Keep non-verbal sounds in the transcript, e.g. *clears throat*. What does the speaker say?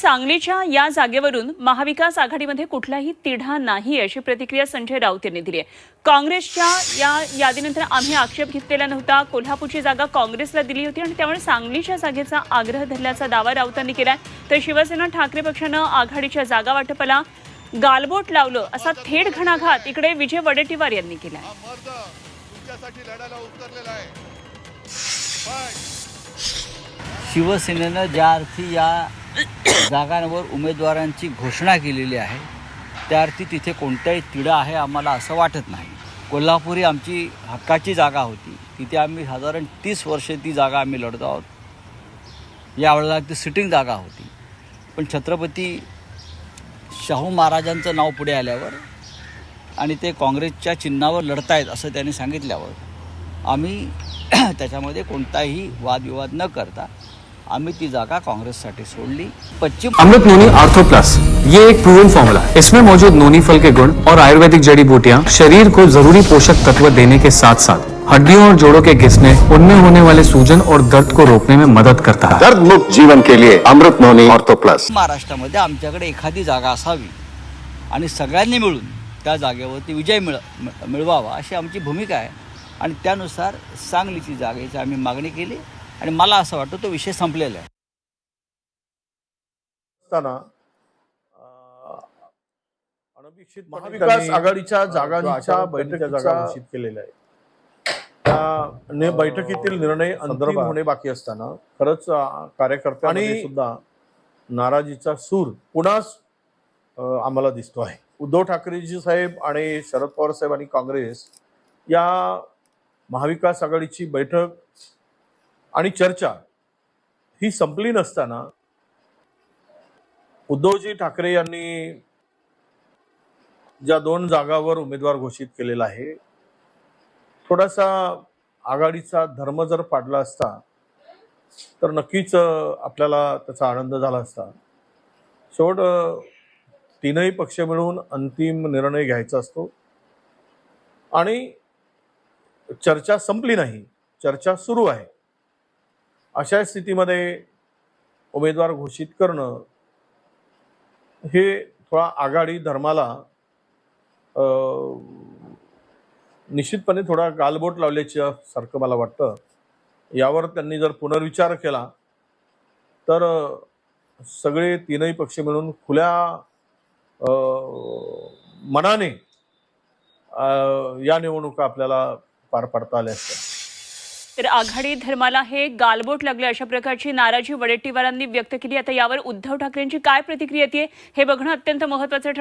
सांगलीच्या या जागेवरून महाविकास आघाडीमध्ये कुठलाही तिढा नाही अशी प्रतिक्रिया संजय राऊत यांनी दिली आहे. काँग्रेसच्या या यादीनंतर आम्ही आक्षेप घेतलेला नव्हता. कोल्हापूरची जागा काँग्रेसला दिली होती आणि त्यामुळे सांगलीच्या जागेचा आग्रह धरल्याचा दावा राऊतांनी केलाय. तर शिवसेना ठाकरे पक्षानं आघाडीच्या जागा वाटपाला गालबोट लावलं असा थेट घणाघात इकडे विजय वडेट्टीवार यांनी पण शिवसेनेनं ज्या अर्थी या जागांवर उमेदवारांची घोषणा केलेली आहे. त्या अर्थी तिथे कोणताही तिढा आहे आम्हाला असं वाटत नाही. कोल्हापुरी आमची हक्काची जागा होती. तिथे आम्ही साधारण तीस वर्षे ती जागा आम्ही लढतो आहोत. यावेळेला ती सिटिंग जागा होती. पण छत्रपती शाहू महाराजांचं नाव पुढे आल्यावर आणि ते काँग्रेसच्या चिन्हावर लढतायत असं त्यांनी सांगितल्यावर आम्ही *clears throat* त्याच्यामध्ये कोणताही वादविवाद न करता आम्ही ती जागा काँग्रेससाठी सोडली. पश्चिम अमृत नोनी आर्थो प्लस ये एक प्रूवन फॉर्मूला है। इसमें मौजूद नोनी फल के गुण और आयुर्वेदिक जड़ी बूटियां शरीर को जरूरी पोषक तत्व देने के साथ साथ हड्डियों और जोड़ों के घिसने उनमें होने वाले सूजन और दर्द को रोकने में मदद करता है। दर्द मुक्त जीवन के लिए अमृत नोनी ऑर्थो प्लस महाराष्ट्रामध्ये आमच्याकडे एखादी जागा असावी आणि सगळ्यांनी मिळून त्या जागेवरती विजय मिळ मिळ- मिळवावा अशी आमची भूमिका आहे. आणि त्यानुसार सांगलीची जागेची आम्ही मागणी केली. आणि मला असं वाटतं तो विषय संपलेला आहे. असताना अं, अनभिक्षित महाविकास आघाडीच्या जागांच्या जागा बैठकीचा घोषित केलेल्या आहे त्या ने- बैठकीतील निर्णय अंतिम संदर्भात होणे बाकी असताना खरंच कार्यकर्त्यांनी आणि- सुद्धा नाराजीचा सूर पुन्हाच अं, आम्हाला दिसतो आहे. उद्धव ठाकरेजी साहेब आणि शरद पवार साहेब आणि काँग्रेस या महाविकास आघाडीची बैठक आणि चर्चा ही संपली नसताना उद्धवजी ठाकरे यांनी ज्या दोन जागावर उमेदवार घोषित केलेला आहे थोडासा आघाडीचा धर्म जर पाडला असता तर नक्कीच आपल्याला त्याचा आनंद झाला असता. शेवट तीनही पक्ष मिळून अंतिम निर्णय घ्यायचा असतो. आणि चर्चा संपली नाही चर्चा सुरू आहे. अशा स्थितीमध्ये उमेदवार घोषित करणं हे थोडा आघाडी धर्माला निश्चितपणे थोडा गालबोट लावल्याच्या सारखं मला वाटतं. यावर त्यांनी जर पुनर्विचार केला तर सगळे तीनही पक्ष मिळून खुल्या मनाने या निवडणुका आपल्याला पार पाडता आल्या असत्या. तर आघाडी धर्माला हे गालबोट लागले अशा प्रकारची नाराजी वडेट्टीवारांनी व्यक्त केली. आता यावर उद्धव ठाकरेंची काय प्रतिक्रिया येते हे बघणं अत्यंत महत्वाचं ठरणार